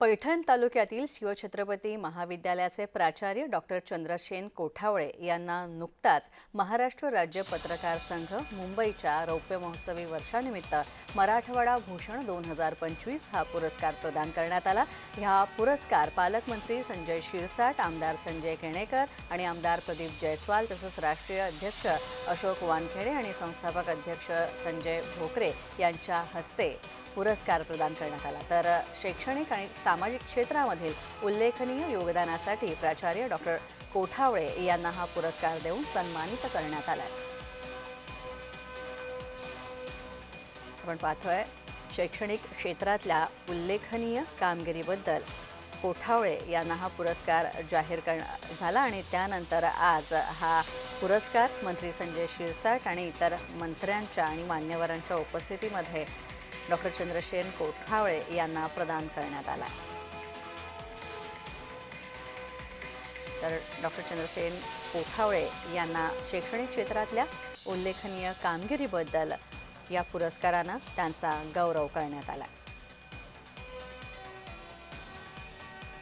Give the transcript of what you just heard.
पैठण तालुक्यातील शिवछत्रपती महाविद्यालयाचे प्राचार्य डॉक्टर चंद्रसेन कोठावळे यांना नुकताच महाराष्ट्र राज्य पत्रकार संघ मुंबईच्या रौप्य महोत्सवी वर्षानिमित्त मराठवाडा भूषण दोन हजार पंचवीस हा पुरस्कार प्रदान करण्यात आला. ह्या पुरस्कार पालकमंत्री संजय शिरसाट आमदार संजय केणेकर आणि आमदार प्रदीप जयस्वाल तसंच राष्ट्रीय अध्यक्ष अशोक वानखेडे आणि संस्थापक अध्यक्ष संजय भोकरे यांच्या हस्ते पुरस्कार प्रदान करण्यात आला. तर शैक्षणिक आणि सामाजिक क्षेत्रामधील उल्लेखनीय योगदानासाठी प्राचार्य डॉक्टर कोठावळे यांना हा पुरस्कार देऊन सन्मानित करण्यात आला आपण पाहतोय शैक्षणिक क्षेत्रातल्या उल्लेखनीय कामगिरीबद्दल कोठावळे यांना हा पुरस्कार जाहीर कर झाला आणि त्यानंतर आज हा पुरस्कार मंत्री संजय शिरसाट आणि इतर मंत्र्यांच्या आणि मान्यवरांच्या उपस्थितीमध्ये डॉक्टर चंद्रसेन कोठावळे यांना प्रदान करण्यात आला. तर डॉक्टर चंद्रसेन कोठावळे यांना शैक्षणिक क्षेत्रातल्या उल्लेखनीय कामगिरीबद्दल या पुरस्कारानं त्यांचा गौरव करण्यात आला.